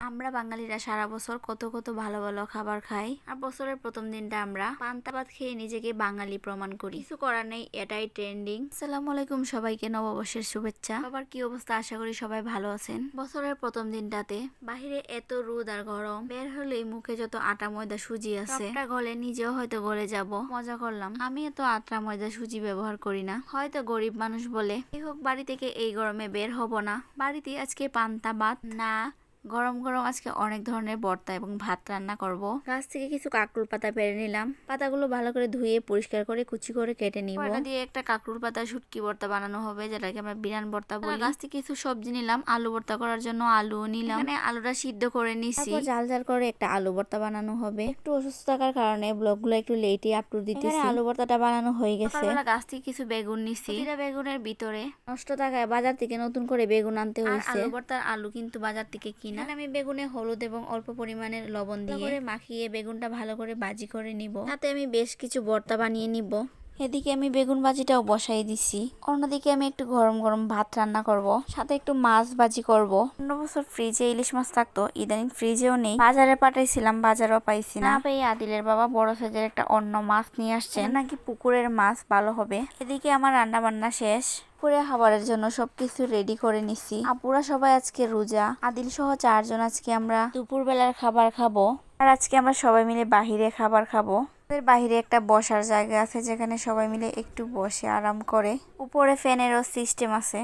আমরা বাঙালিরা সারা বছর কত কত ভালো ভালো খাবার খাই। আর বছরের প্রথম দিনটা আমরা পান্তা ভাত খেয়ে নিজেকে বাঙালি প্রমাণ করি। কিছু করার নেই, এটাই ট্রেন্ডিং আসসালামু আলাইকুম সবাইকে, নববর্ষের শুভেচ্ছা। সবার কি অবস্থা? আশা করি সবাই ভালো আছেন। বছরের প্রথম দিনটাতে বাহিরে এত রোদ আর গরম, বের হলেই মুখে যত আটা ময়দা সুজি আছে। গলে নিজেও হয়তো গলে যাব। মজা করলাম। আমি এত আটা ময়দা সুজি ব্যবহার করি না। হয়তো গরিব মানুষ বলে এই হোক, বাড়ি থেকে এই গরমে বের হব না। বাড়িতে আজকে পান্তা ভাত না গরম গরম আজকে অনেক ধরনের ভর্তা এবং ভাত রান্না করব। গাছ থেকে কিছু কাকরুল পাতা পেরে নিলাম। পাতাগুলো ভালো করে ধুয়ে পরিষ্কার করে কুচি করে কেটে নিব। এটা দিয়ে একটা কাকরুল পাতা শুটকি ভর্তা বানানো হবে যেটাকে আমরা বিরান ভর্তা বলি। গাছ থেকে কিছু সবজি নিলাম আলু ভর্তা করার জন্য আলু নিলাম। মানে আলুটা সিদ্ধ করে নিছি। জাল জাল করে একটা আলু ভর্তা বানানো হবে। একটু অসুস্থ থাকার কারণে ব্লগগুলো একটু লেটে আপলোড দিতেছি। আলু ভর্তাটা বানানো হয়ে গেছে। গাছ থেকে কিছু বেগুন নিছি। এটা বেগুনের ভিতরে নষ্ট থাকায় বাজার থেকে নতুন করে বেগুন আনতে হয়েছে। আলু ভর্তার আলু কিন্তু বাজার থেকে কিনা এখানে আমি বেগুনে হলুদ এবং অল্প পরিমাণের লবণ দিয়ে মাখিয়ে বেগুনটা ভালো করে বাজি করে নিব। তাতে আমি বেশ কিছু ভর্তা বানিয়ে নিব। এদিকে আমি বেগুন ভাজিটাও বসাই দিছি। অন্যদিকে আমি একটু গরম গরম ভাত রান্না করব। সাথে একটু মাছ ভাজি করব। অন্য বছর ফ্রিজে ইলিশ মাছ থাকতো ইদানিং ফ্রিজেও নেই। বাজারে পাঠাইছিলাম বাজারও পাইছি না পেয়ে আদিলের বাবা বড় সাইজের একটা অন্য মাছ নিয়ে আসছেন নাকি পুকুরের মাছ ভালো হবে। এদিকে আমার রান্না বান্না শেষ। দুপুরে খাবারের জন্য সবকিছু রেডি করে নিছি। আপুরা সবাই আজকে রোজা আদিল সহ চারজন আজকে আমরা দুপুর বেলার খাবার খাব। আর আজকে আমরা সবাই মিলে বাহিরে খাবার খাব। আমাদের বাহিরে একটা বসার জায়গা আছে যেখানে সবাই মিলে একটু বসে আরাম করে। উপরে ফ্যানেরও সিস্টেম আছে।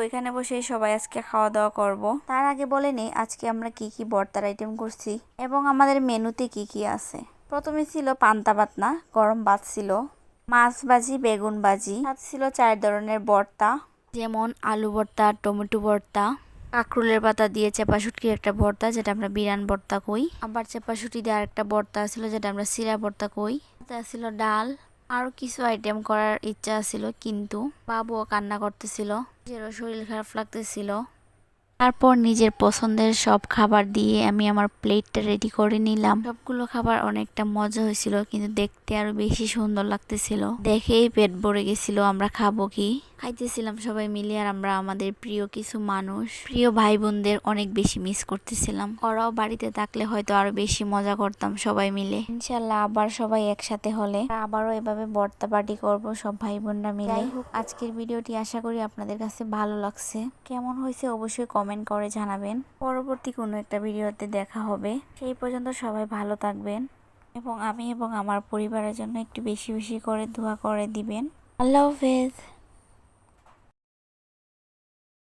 ওইখানে বসে সবাই আজকে খাওয়া দাওয়া করব। তার আগে বলে নেই, আজকে আমরা কি কি ভর্তার আইটেম করছি এবং আমাদের মেনুতে কি কি আছে। প্রথমে ছিল পান্তা ভাত না গরম ভাত ছিল, মাছ ভাজি, বেগুন ভাজি ছিল চার ধরনের ভর্তা যেমন আলু ভর্তা টমেটো ভর্তা কাঁকরুলের পাতা দিয়ে চেপা শুটকির একটা ভর্তা, যেটা আমরা বিরান ভর্তা কই। আবার চেপা শুটি দিয়ে আরেকটা ভর্তা ছিল যেটা আমরা সিরা ভর্তা কই। তা ছিল ডাল। আরও কিছু আইটেম করার ইচ্ছা ছিল কিন্তু বাবুও কান্না করতেছিল। নিজেরও শরীর খারাপ লাগতেছিল। তারপর নিজের পছন্দের সব খাবার দিয়ে আমি আমার প্লেটটা রেডি করে নিলাম। সবগুলো খাবার অনেকটা মজা হয়েছিল, কিন্তু দেখতে আরও বেশি সুন্দর লাগতেছিল। দেখেই পেট ভরে গেছিল, আমরা খাব কি? খাইতেছিলাম সবাই মিলে আর আমরা আমাদের প্রিয় কিছু মানুষ প্রিয় ভাই বোনদের অনেক বেশি মিস করতেছিলাম। ওরাও বাড়িতে থাকলে হয়তো আরও বেশি মজা করতাম সবাই মিলে। ইনশাল্লাহ আবার সবাই একসাথে হলে আবারও এভাবে বর্তা পার্টি করব সব ভাই বোনরা মিলে আজকের ভিডিওটি আশা করি আপনাদের কাছে ভালো লাগছে। কেমন হয়েছে অবশ্যই কমেন্ট করে জানাবেন। পরবর্তী কোনো একটা ভিডিওতে দেখা হবে। সেই পর্যন্ত সবাই ভালো থাকবেন এবং আমি এবং আমার পরিবারের জন্য একটু বেশি বেশি করে দোয়া করে দিবেন। আল্লাহ হাফেজ।